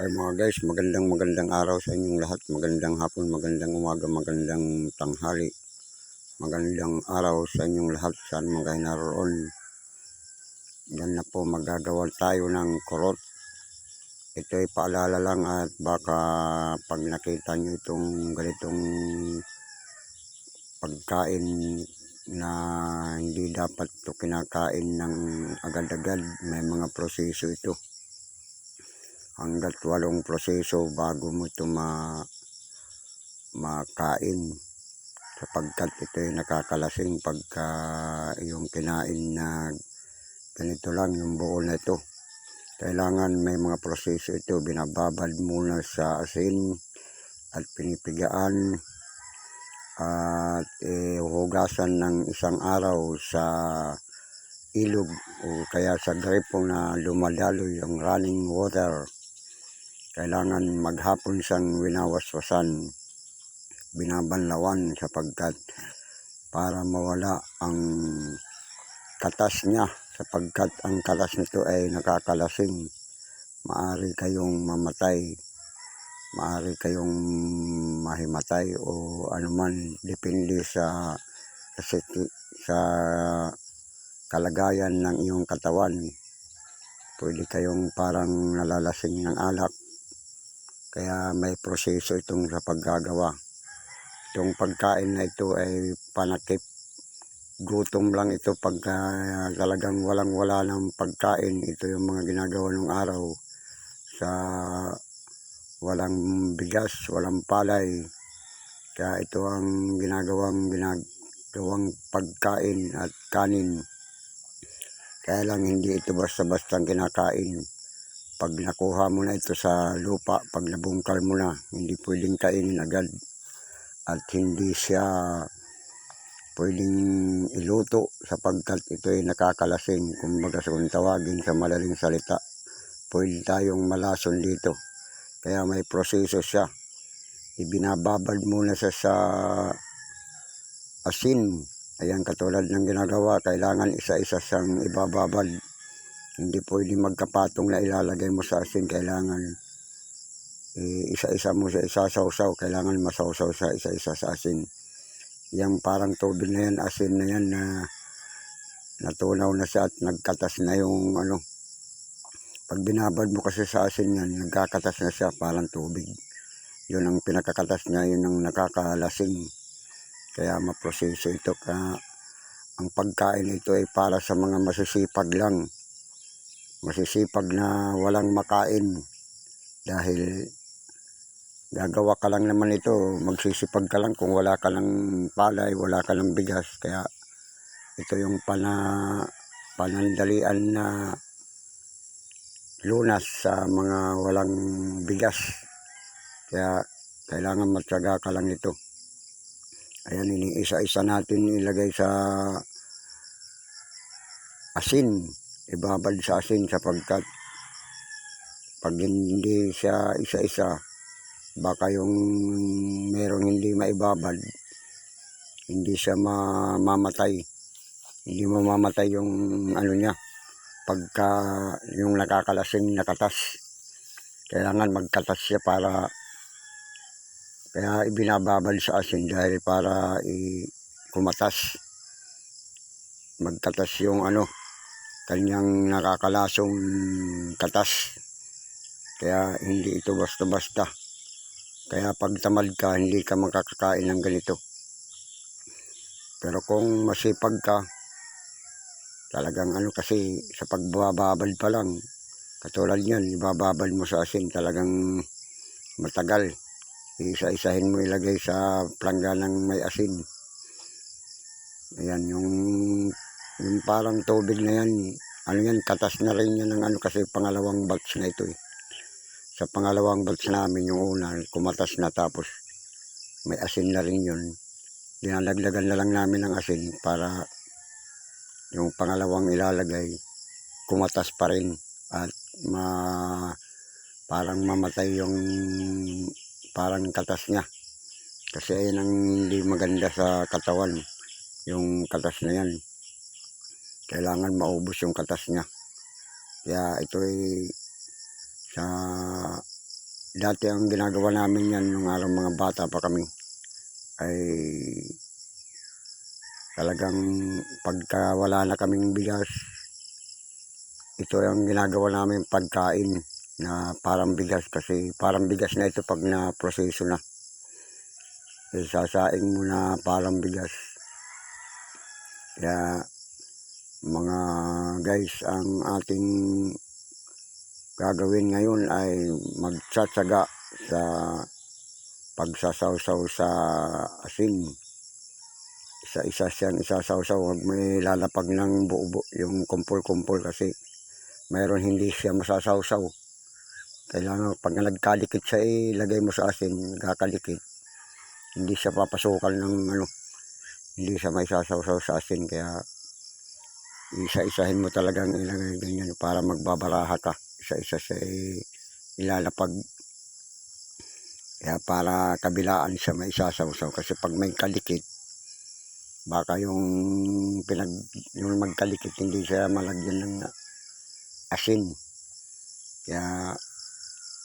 Ay mga guys, magandang magandang araw sa inyong lahat. Magandang hapon, magandang umaga, magandang tanghali. Magandang araw sa inyong lahat saan kayo naroon. Yan na po, magagawa tayo ng kurot. Ito ay paalala lang at baka pag nakita nyo itong ganitong pagkain na hindi dapat to kinakain ng agad-agad. May mga proseso ito hanggat walong proseso bago mo ito ma makain. Sapagkat ito ay nakakalasing pagka yung kinain na ganito lang yung buo na ito. Kailangan may mga proseso ito. Binababad muna sa asin at pinipigaan at eh, hugasan ng isang araw sa ilog o kaya sa gripo na lumadaloy yung running water kailangan maghapon siyang winawaswasan, binabanlawan sapagkat para mawala ang katas niya sapagkat ang katas nito ay nakakalasing. Maari kayong mamatay, maari kayong mahimatay o anuman depende sa sa, sa kalagayan ng iyong katawan. Pwede kayong parang nalalasing ng alak kaya may proseso itong sa paggagawa. Itong pagkain na ito ay panakip. Gutom lang ito pagka talagang walang wala ng pagkain. Ito yung mga ginagawa ng araw sa walang bigas, walang palay. Kaya ito ang ginagawang ginagawang pagkain at kanin. Kaya lang hindi ito basta-basta kinakain pag nakuha mo na ito sa lupa, pag nabungkal mo na, hindi pwedeng kainin agad. At hindi siya pwedeng iluto sapagkat ito ay nakakalasing. Kumbaga sa kung tawagin sa malaling salita, pwede tayong malason dito. Kaya may proseso siya. Ibinababad muna siya sa asin. Ayan katulad ng ginagawa, kailangan isa-isa siyang ibababad hindi pwede magkapatong na ilalagay mo sa asin. Kailangan eh, isa-isa mo sa isasawsaw. Kailangan masawsaw sa isa-isa sa asin. Yang parang tubig na yan, asin na yan na natunaw na siya at nagkatas na yung ano. Pag binabad mo kasi sa asin yan, nagkakatas na siya parang tubig. Yun ang pinakakatas niya, yun ang nakakalasing. Kaya maproseso ito ka ang pagkain ito ay para sa mga masisipag lang masisipag na walang makain. Dahil gagawa ka lang naman ito magsisipag ka lang. Kung wala ka ng palay wala ka ng bigas. Kaya ito yung pana, panandalian na lunas sa mga walang bigas. Kaya kailangan matyaga ka lang ito. Ayan iniisa-isa natin ilagay sa asin ibabad sa asin sapagkat pag hindi siya isa-isa baka yung merong hindi maibabad hindi siya mamamatay. Hindi mamamatay yung ano niya pagka yung nakakalasing nakatas kailangan magkatas siya para kaya ibinababal sa asin dahil para i kumatas magkatas yung ano kanyang nakakalasong katas. Kaya hindi ito basta-basta. Kaya pag tamad ka, hindi ka makakakain ng ganito. Pero kung masipag ka, talagang ano kasi sa pagbababad pa lang, katulad yan, ibababad mo sa asin, talagang matagal. Isa-isahin mo ilagay sa plangga ng may asin. Ayan, yung yung parang tubig na yan, ano yan, katas na rin yan ng ano kasi pangalawang batch na ito eh. Sa pangalawang batch namin yung una, kumatas na tapos may asin na rin yun. Dinalagdagan na lang namin ng asin para yung pangalawang ilalagay, kumatas pa rin at ma parang mamatay yung parang katas niya. Kasi ayun ang hindi maganda sa katawan, yung katas na yan kailangan maubos yung katas niya. Kaya ito ay sa dati ang ginagawa namin yan nung araw mga bata pa kami ay talagang pagka wala na kaming bigas ito ang ginagawa namin pagkain na parang bigas kasi parang bigas na ito pag na. Proseso na isasaing mo na parang bigas. Kaya mga guys ang ating gagawin ngayon ay magtsatsaga sa pagsasawsaw sa asin. Isa-isa siyang isasawsaw. Huwag may lalapag ng buo yung kumpul-kumpul kasi mayroon hindi siya masasawsaw. Kailangan pag nagkalikit siya ilagay mo sa asin kakalikit hindi siya papasukan ng ano hindi siya may sasawsaw sa asin kaya isa-isahin mo talagang ilagay ganyan para magbabaraha ka. Isa-isa siya ilalapag. Kaya para kabilaan siya may sasawsaw kasi pag may kalikit baka yung pinag yung magkalikit hindi siya malagyan ng asin. Kaya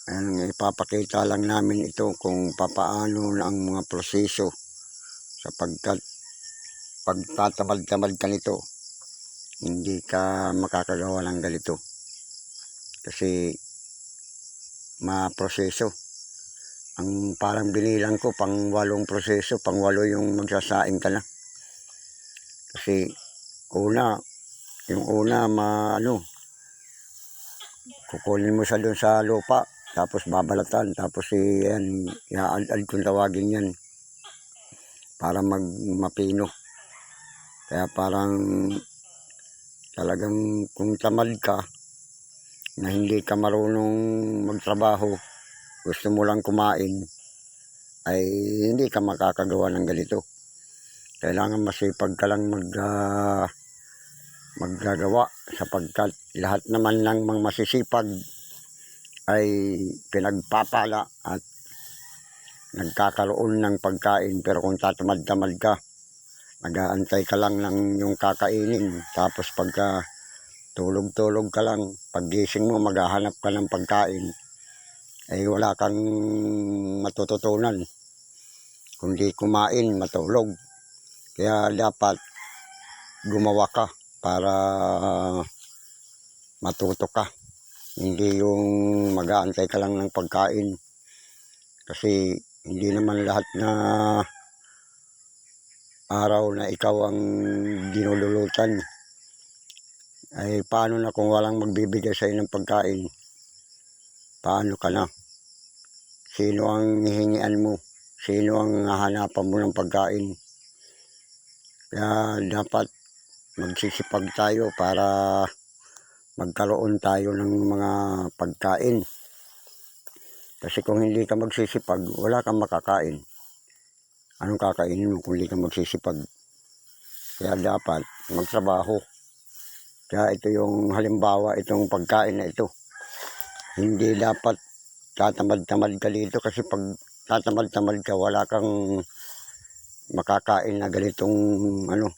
ang ipapakita lang namin ito kung papaano ang mga proseso sapagkat pagtatamad-tamad ka nito hindi ka makakagawa ng ganito. Kasi maproseso. Ang parang binilang ko pang walong proseso pang walo yung magsasaing ka na kasi una yung una ma ano kukunin mo siya doon sa lupa tapos babalatan tapos si yan iaad kung tawagin yan para mag mapino. Kaya parang talagang kung tamad ka na hindi ka marunong magtrabaho gusto mo lang kumain ay hindi ka makakagawa ng ganito. Kailangan masipag ka lang mag uh, maggagawa sapagkat lahat naman ng mga masisipag ay pinagpapala at nagkakaroon ng pagkain. Pero kung tatamad-tamad ka nagaantay ka lang ng yung kakainin. Tapos pagka tulog-tulog ka lang paggising mo maghahanap ka ng pagkain. Ay wala kang matututunan. Kundi kumain matulog. Kaya dapat gumawa ka para matuto ka. Hindi yung mag-aantay ka lang ng pagkain. Kasi hindi naman lahat na araw na ikaw ang dinululutan ay paano na kung walang magbibigay sa ng pagkain? Paano ka na? Sino ang hihingian mo? Sino ang hanapan mo ng pagkain? Kaya dapat magsisipag tayo para magkaroon tayo ng mga pagkain. Kasi kung hindi ka magsisipag wala kang makakain anong kakainin mo kung hindi ka magsisipag? Kaya dapat magtrabaho. Kaya ito yung halimbawa itong pagkain na ito. Hindi dapat tatamad-tamad ka dito kasi pag tatamad-tamad ka wala kang makakain na ganitong ano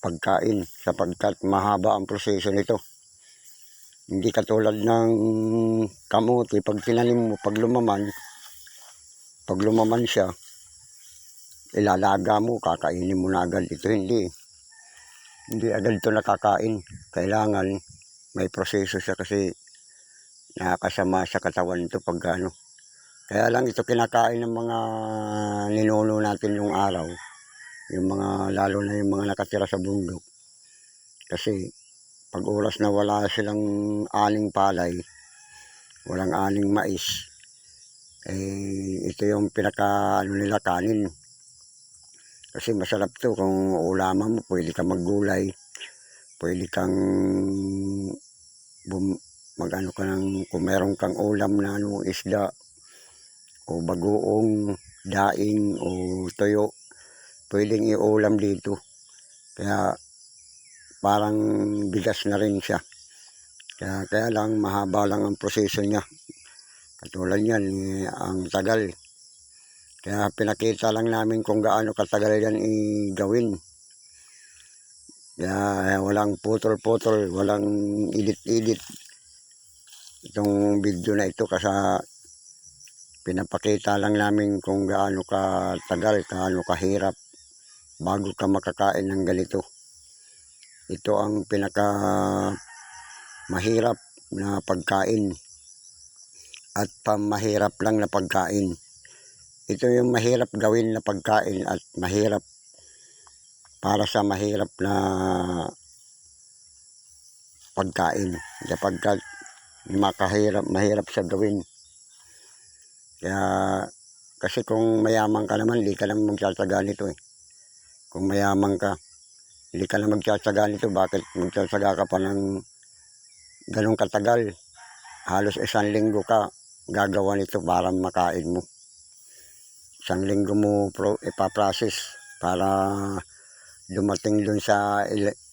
pagkain sapagkat mahaba ang proseso nito. Hindi katulad ng kamote pag tinanim mo pag lumaman pag lumaman siya ilalaga mo, kakainin mo na agad. Ito hindi. Hindi agad ito nakakain. Kailangan may proseso siya kasi nakakasama sa katawan ito pag ano. Kaya lang ito kinakain ng mga ninuno natin yung araw. Yung mga, lalo na yung mga nakatira sa bundok. Kasi pag oras na wala silang aning palay, walang aning mais, eh, ito yung pinaka ano nila kanin kasi masarap to kung ulaman mo, pwede kang maggulay. Pwede kang bum, mag-ano ka ng, kung meron kang ulam na ano, isda, o bagoong, daing, o toyo, pwedeng iulam dito. Kaya parang bigas na rin siya. Kaya, kaya lang mahaba lang ang proseso niya. Katulad yan, eh, ang tagal. Kaya pinakita lang namin kung gaano katagal yan i-gawin. Kaya walang putol-putol, walang edit-edit. Itong video na ito kasi pinapakita lang namin kung gaano ka tagal, gaano kahirap bago ka makakain ng ganito. Ito ang pinaka mahirap na pagkain at pamahirap lang na pagkain. Ito yung mahirap gawin na pagkain at mahirap para sa mahirap na pagkain. Kapag makahirap, mahirap sa gawin. Kaya, kasi kung mayaman ka naman, hindi ka naman magsasaga nito eh. Kung mayaman ka, hindi ka na magsasaga nito. Bakit magsasaga ka pa ng ganong katagal? Halos isang linggo ka gagawa nito para makain mo. Isang linggo mo pro, ipaprocess para dumating dun sa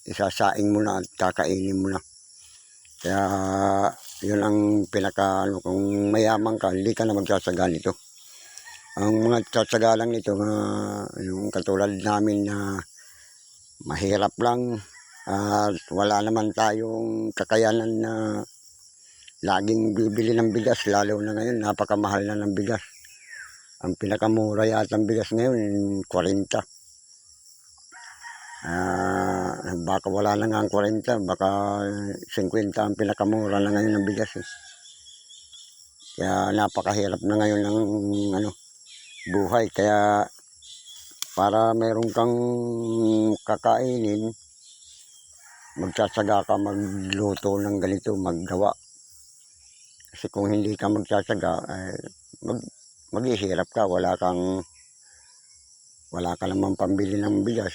isasaing mo na at kakainin mo na. Kaya yun ang pinaka ano, kung mayaman ka, hindi ka na magsasaga nito. Ang mga tsasaga lang nito, mga yung katulad namin na mahirap lang at wala naman tayong kakayanan na laging bibili ng bigas, lalo na ngayon, napakamahal na ng bigas. Ang pinakamura yata ng bigas ngayon, 40. Ah, baka wala na nga ang 40, baka 50 ang pinakamura na ngayon ng bigas. Eh. Kaya napakahirap na ngayon ng ano, buhay. Kaya para meron kang kakainin, magsasaga ka magluto ng ganito, maggawa. Kasi kung hindi ka magsasaga, eh, mag, maghihirap ka, wala kang wala ka namang pambili ng bigas.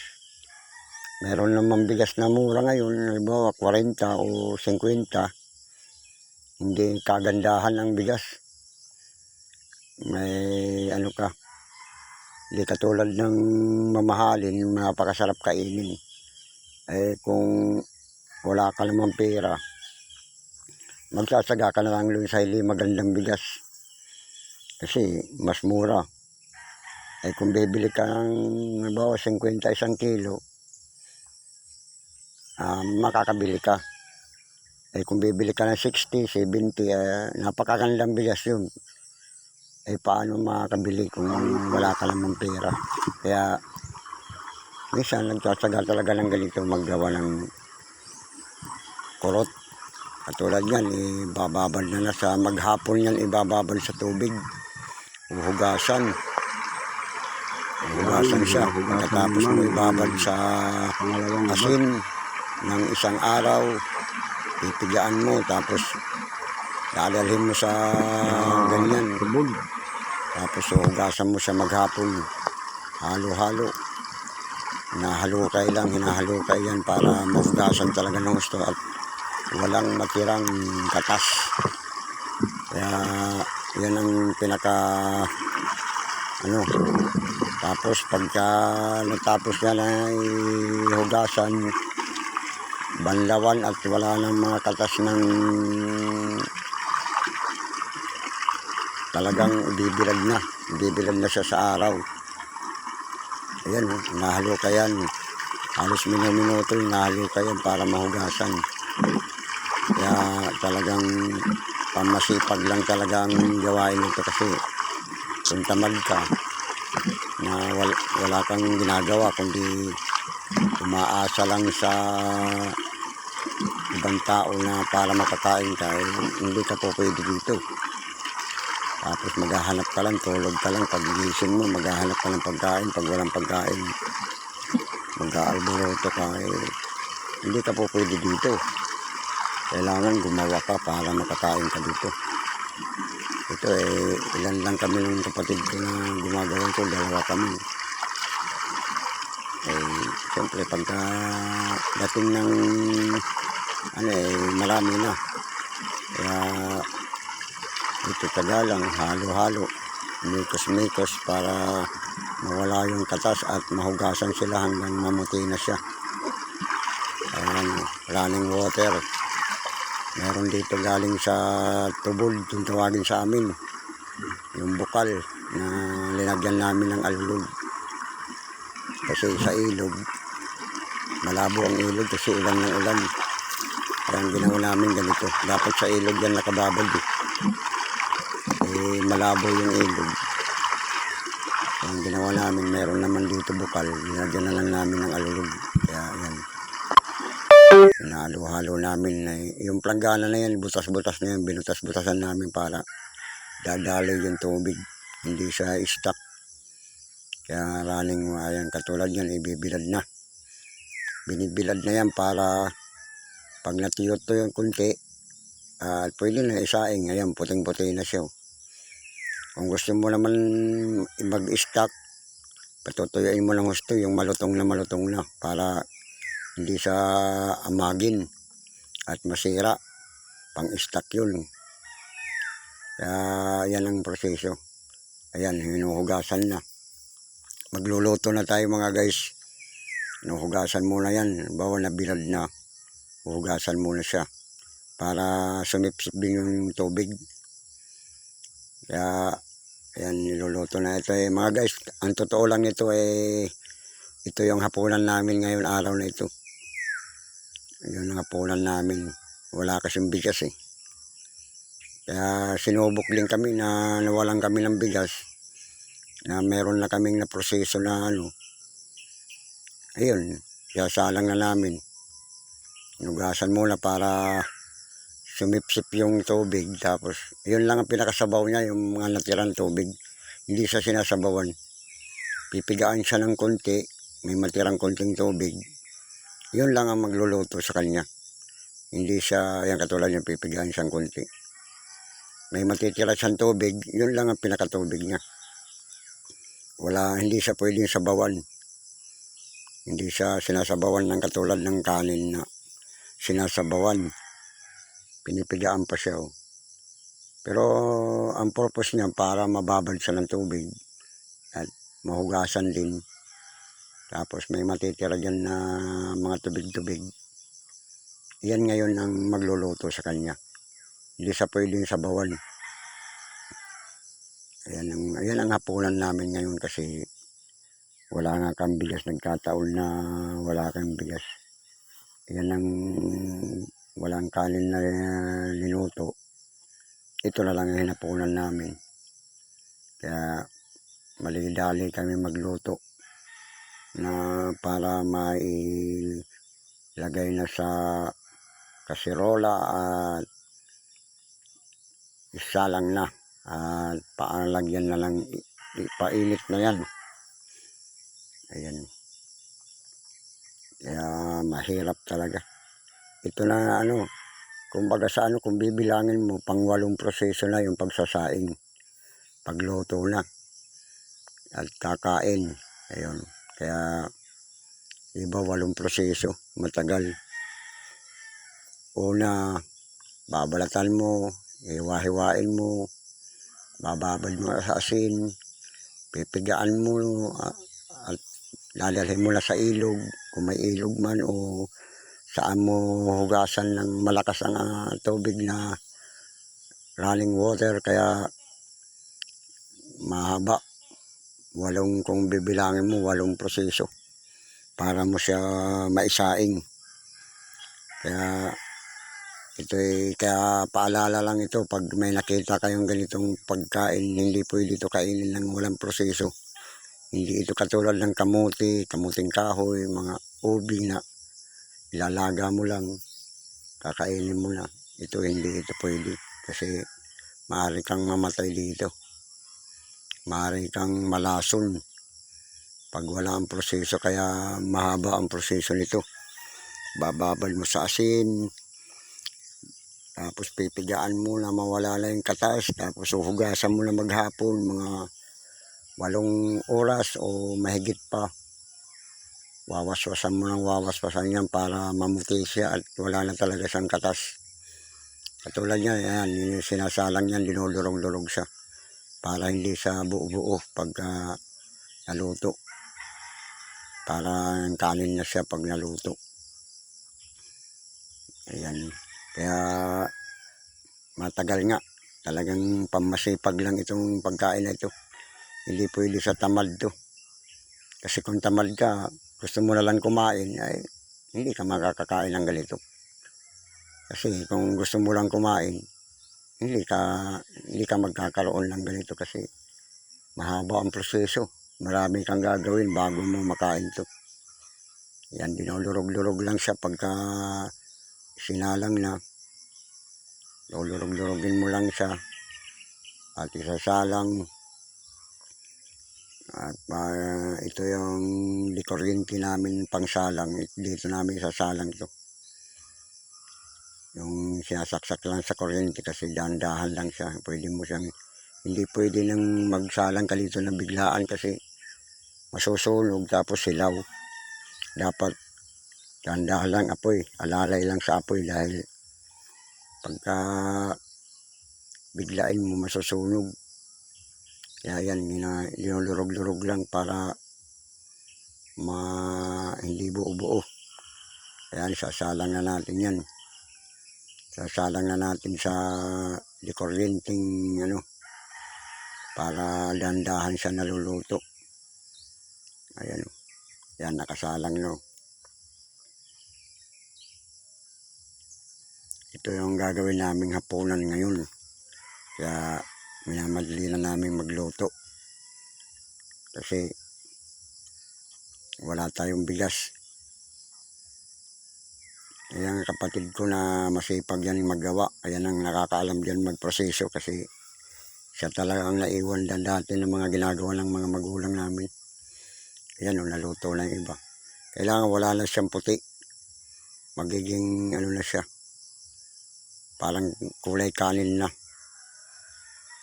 Meron naman bigas na mura ngayon, halimbawa 40 o 50. Hindi kagandahan ng bigas. May ano ka, hindi katulad ng mamahalin, napakasarap kainin. Eh kung wala ka namang pera, magsasaga ka na lang doon sa hindi magandang bigas. Kasi mas mura. Eh kung bibili ka ng halimbawa 50 isang kilo, ah, makakabili ka. Eh kung bibili ka ng 60, 70, eh, napakagandang bigas yun. Eh paano makakabili kung wala ka namang pera. Kaya minsan nagsasaga talaga ng ganito maggawa ng kurot. Katulad yan, ibababad na na sa maghapon yan, ibababad sa tubig. Huhugasan. Huhugasan siya. Pagkatapos mo ibabad sa Pangalawang asin ng isang araw, pipigaan mo, tapos dadalhin mo sa ganyan. tubog. Tapos hugasan mo siya maghapon. Halo-halo. Hinahalukay lang, hinahalukay yan para mahugasan talaga ng gusto at walang matirang katas. Kaya yan ang pinaka ano. Tapos pagka natapos na na hugasan banlawan at wala ng mga katas ng talagang bibilag na. Bibilag na siya sa araw. Ayan nahalo ka yan. Halos minuminuto nahalo ka yan para mahugasan. Kaya talagang pamasipag lang talaga ang gawain nito kasi kung tamad ka na wala, wala kang ginagawa kundi umaasa lang sa ibang tao na para makakain ka eh, hindi ka po pwede dito. Tapos maghahanap ka lang tulog ka lang pag mo maghahanap ka ng pagkain pag walang pagkain mag-aalboroto ka eh, hindi ka po pwede dito kailangan gumawa ka para makakain ka dito. Ito eh ilan lang kami ng kapatid ko na gumagawa ito dalawa kami. Eh siyempre pagka dating ng ano eh marami na. Kaya ito tagalang halo-halo mikos-mikos para mawala yung katas at mahugasan sila hanggang mamuti na siya. Ayan running water meron dito galing sa tubod yung tawagin sa amin yung bukal na linagyan namin ng alulog kasi sa ilog malabo ang ilog kasi ulan ng ulan kaya ang ginawa namin ganito dapat sa ilog yan nakababad eh. eh malabo yung ilog. Ang ginawa namin, meron naman dito bukal. Nilagyan na lang namin ng alulog. Hinalo-halo namin na yung planggana na yan, butas-butas na yan, binutas-butasan namin para dadaloy yung tubig. Hindi siya stuck. Kaya running ayan, katulad yan, ibibilad na. Binibilad na yan para pag natiyot to yung kunti, at pwede na isaing. Ayan, puting-puti na siya. oh. Kung gusto mo naman mag-stock, patutuyuin mo ng gusto yung malutong na malutong na para hindi siya amagin at masira. Pang-stock yun. Kaya yan ang proseso. Ayan, hinuhugasan na. Magluluto na tayo mga guys. Hinuhugasan muna yan. Bawa na bilad na. Huhugasan muna siya. Para sumipsip din yung tubig. Kaya, ayan, niluluto na ito eh. Mga guys, ang totoo lang nito eh, ito yung hapunan namin ngayon araw na ito. Yun ang hapunan namin. Wala kasing bigas eh. Kaya sinubok din kami na nawalan kami ng bigas. Na meron na kaming na proseso na ano. Ayun, sasalang na namin. Nugasan muna para sumipsip yung tubig. Tapos, yun lang ang pinakasabaw niya, yung mga natirang tubig. Hindi siya sinasabawan. Pipigaan siya ng konti, may matirang konting tubig. Yun lang ang magluluto sa kanya. Hindi siya, yan katulad yung pipigaan siyang konti. May matitira siyang tubig, yun lang ang pinakatubig niya. Wala, hindi siya pwedeng sabawan. Hindi siya sinasabawan ng katulad ng kanin na sinasabawan pinipigaan pa siya. Oh. Pero ang purpose niya para mababad siya ng tubig at mahugasan din. Tapos may matitira dyan na mga tubig-tubig. Yan ngayon ang magluluto sa kanya. Hindi siya pwedeng sabawan. Ayan ang, ayan ang hapunan namin ngayon kasi wala nga kang bigas. Nagkataon na wala kang bigas. Yan ang walang kanin na linuto, ito na lang ang hinapunan namin. Kaya malidali kami magluto na para mailagay na sa kasirola at isalang na at paalagyan na lang ipainit na yan. Ayan. Kaya mahirap talaga ito na ano, kumbaga sa ano, kung bibilangin mo, pang walong proseso na yung pagsasaing. Pagluto na. At kakain. Ayun. Kaya, iba walong proseso. Matagal. Una, babalatan mo, iwahiwain mo, bababad mo sa asin, pipigaan mo, at ladalhin mo na sa ilog, kung may ilog man o saan mo hugasan ng malakas ang ah, tubig na running water kaya mahaba walong kung bibilangin mo walong proseso para mo siya maisaing kaya ito ay kaya paalala lang ito pag may nakita kayong ganitong pagkain hindi pwede ito kainin ng walang proseso hindi ito katulad ng kamuti kamuting kahoy mga ubi na ilalaga mo lang, kakainin mo na. Ito hindi ito pwede kasi maaari kang mamatay dito. Maaari kang malason. Pag wala ang proseso kaya mahaba ang proseso nito. Bababal mo sa asin, tapos pipigaan mo na mawala na yung katas, tapos uhugasan mo na maghapon mga walong oras o mahigit pa. Wawaswasan mo ng wawaswasan yan para mamuti siya at wala na talaga siyang katas. Katulad niya, yan, yung sinasalang yan, dinudurog-durog siya para hindi siya buo-buo pagka naluto. Para kanin na siya pag naluto. Ayan. Kaya matagal nga. Talagang pamasipag lang itong pagkain na ito. Hindi pwede sa tamad to. Kasi kung tamad ka, gusto mo na lang kumain, ay hindi ka makakakain ng ganito. Kasi kung gusto mo lang kumain, hindi ka hindi ka magkakaroon ng ganito kasi mahaba ang proseso. Marami kang gagawin bago mo makain to. Yan, dinulurog-lurog lang siya pagka sinalang na. Lulurog-lurogin mo lang siya. At isasalang. At ah, ito yung likuryente namin pangsalang. Dito namin isasalang to. Yung sinasaksak lang sa kuryente kasi dahan-dahan lang siya. Pwede mo siyang, hindi pwede nang magsalang ka dito na biglaan kasi masusunog tapos silaw. Dapat dahan-dahan lang apoy. Alalay lang sa apoy dahil pagka biglain mo masusunog. Kaya yan, linulurog-lurog lang para ma hindi buo-buo. Ayan, sasalang na natin yan. Sasalang na natin sa likuryenteng ano para dandahan siya naluluto. Ayan o. Yan, nakasalang no. Ito yung gagawin naming hapunan ngayon. Kaya minamadali na namin magluto. Kasi wala tayong bigas. Ayan kapatid ko na masipag yan magawa. Ayan ang nakakaalam dyan magproseso kasi siya talaga ang naiwan dan dati ng mga ginagawa ng mga magulang namin. Ayan o, naluto na iba. Kailangan wala na siyang puti. Magiging ano na siya. Parang kulay kanin na.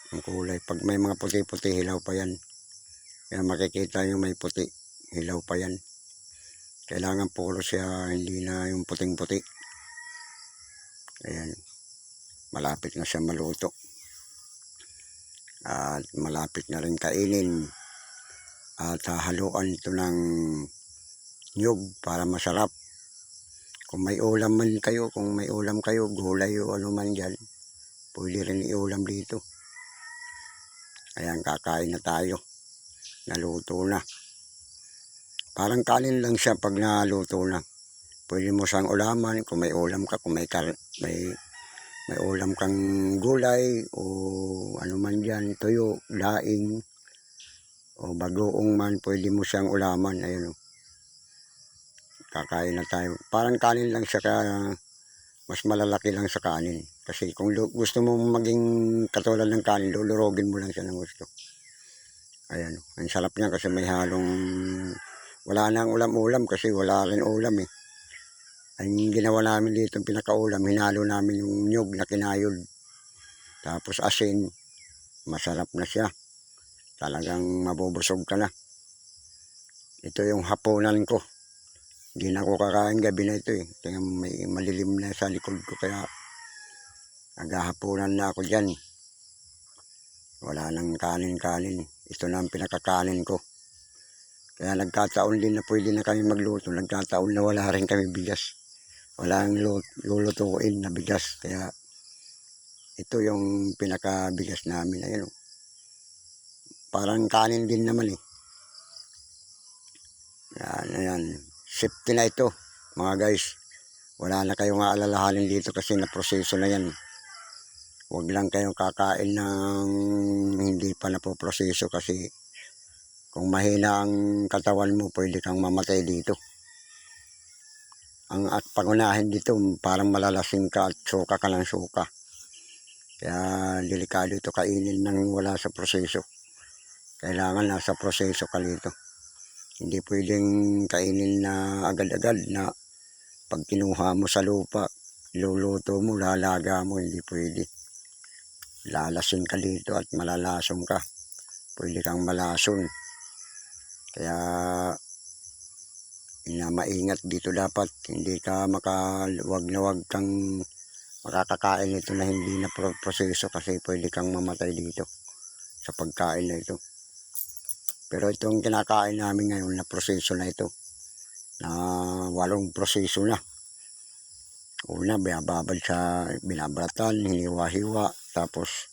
Ang kulay. Pag may mga puti-puti, hilaw pa yan. Kaya makikita yung may puti. Hilaw pa yan. Kailangan puro siya, hindi na yung puting-puti. Ayan. Malapit na siya maluto. At malapit na rin kainin. At hahaluan ito ng nyug para masarap. Kung may ulam man kayo, kung may ulam kayo, gulay o ano man dyan, pwede rin iulam dito. Ayan, kakain na tayo. Naluto na. Parang kanin lang siya pag naluto na. Pwede mo siyang ulaman kung may ulam ka, kung may, kar may, may ulam kang gulay o ano man dyan, tuyo, daing o bagoong man, pwede mo siyang ulaman. Ayun o. Kakain na tayo. Parang kanin lang siya kaya mas malalaki lang sa kanin. Kasi kung gusto mo maging katulad ng kanin, lulurogin mo lang siya ng gusto. Ayan. Ang sarap niya kasi may halong wala nang ulam-ulam kasi wala rin ulam eh. Ang ginawa namin dito, ang pinakaulam, hinalo namin yung nyug na kinayod. Tapos asin, masarap na siya. Talagang mabubusog ka na. Ito yung hapunan ko. Hindi na ako kakain gabi na ito eh. Kaya may malilim na sa likod ko kaya naghahapunan na ako dyan. Wala nang kanin-kanin. Ito na ang pinakakanin ko. Kaya nagkataon din na pwede na kami magluto. Nagkataon na wala rin kami bigas. Wala ang lu- lulutuin na bigas. Kaya ito yung pinakabigas namin. Ayun. oh. Parang kanin din naman eh. Yan, ayan. Safety na ito, mga guys. Wala na kayong aalalahanin dito kasi na-proseso na yan. Huwag lang kayong kakain ng hindi pa napoproseso kasi kung mahina ang katawan mo, pwede kang mamatay dito. Ang at pangunahin dito, parang malalasing ka at suka ka ng suka. Kaya delikado ito kainin nang wala sa proseso. Kailangan nasa proseso ka dito. Hindi pwedeng kainin na agad-agad na pag kinuha mo sa lupa, luluto mo, lalaga mo, hindi pwede. Lalasin ka dito at malalasong ka. Pwede kang malason. Kaya ina maingat dito dapat. Hindi ka maka, na wag kang makakakain ito na hindi na pro- proseso kasi pwede kang mamatay dito sa pagkain na ito. Pero itong kinakain namin ngayon na proseso na ito, na walong proseso na. Una, binababad sa binabratan, hiniwa-hiwa, tapos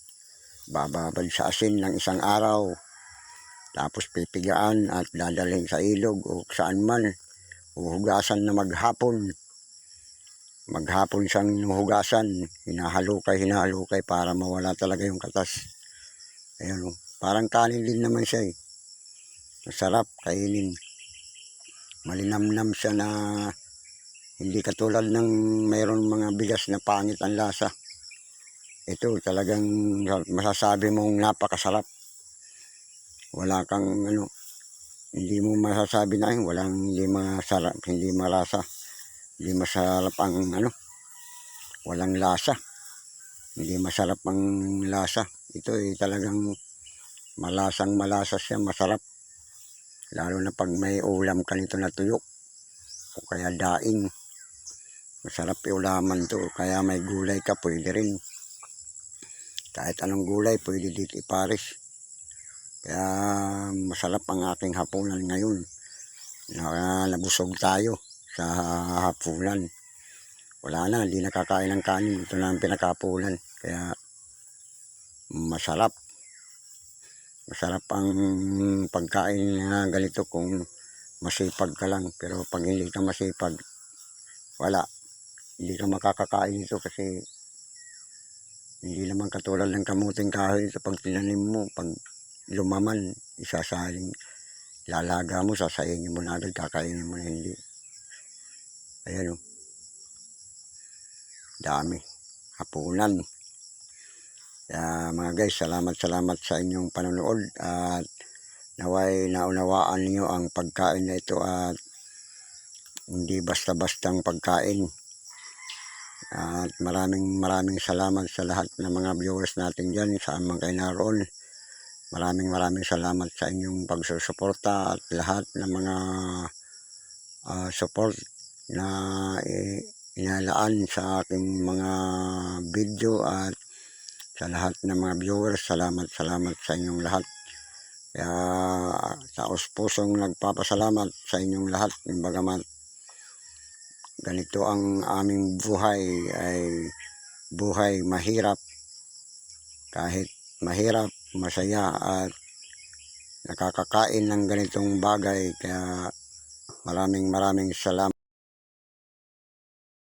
bababad sa asin ng isang araw, tapos pipigaan at dadalhin sa ilog o saan man, uhugasan na maghapon. maghapon siyang hinuhugasan, hinahalukay, hinahalukay para mawala talaga yung katas. Ayan o, parang kanin din naman siya eh. Masarap kainin. Malinamnam siya na hindi katulad ng mayroon mga bigas na pangit ang lasa. Ito talagang masasabi mong napakasarap. Wala kang ano, hindi mo masasabi na yun, walang hindi masarap, hindi marasa. Hindi masarap ang ano, walang lasa. Hindi masarap ang lasa. Ito ay talagang malasang malasa siya, masarap. Lalo na pag may ulam ka nito na tuyok o kaya daing. Masarap iulaman to. Kaya may gulay ka, pwede rin. Kahit anong gulay, pwede dito ipares. Kaya masarap ang aking hapunan ngayon. Na, tayo sa hapunan. Wala na, hindi nakakain ng kanin. Ito na ang pinakapunan. Kaya masarap. Masarap ang pagkain na ganito kung masipag ka lang. Pero pag hindi ka masipag, wala. Hindi ka makakakain ito kasi hindi naman katulad ng kamuting kahoy sa pag tinanim mo, pag lumaman, isasaling lalaga mo, sasayangin mo na agad, kakainin mo na hindi. Ayan o. Dami. Hapunan. Kaya mga guys, salamat salamat sa inyong panonood at naway naunawaan niyo ang pagkain na ito at hindi basta-bastang pagkain. At maraming maraming salamat sa lahat ng mga viewers natin dyan sa amang kayo naroon. Maraming maraming salamat sa inyong pagsusuporta at lahat ng mga ah, support na inalaan sa aking mga video at sa lahat ng mga viewers. Salamat, salamat sa inyong lahat. Kaya taos pusong nagpapasalamat sa inyong lahat. Bagamat ganito ang aming buhay ay buhay mahirap. Kahit mahirap, masaya at nakakakain ng ganitong bagay. Kaya maraming maraming salamat.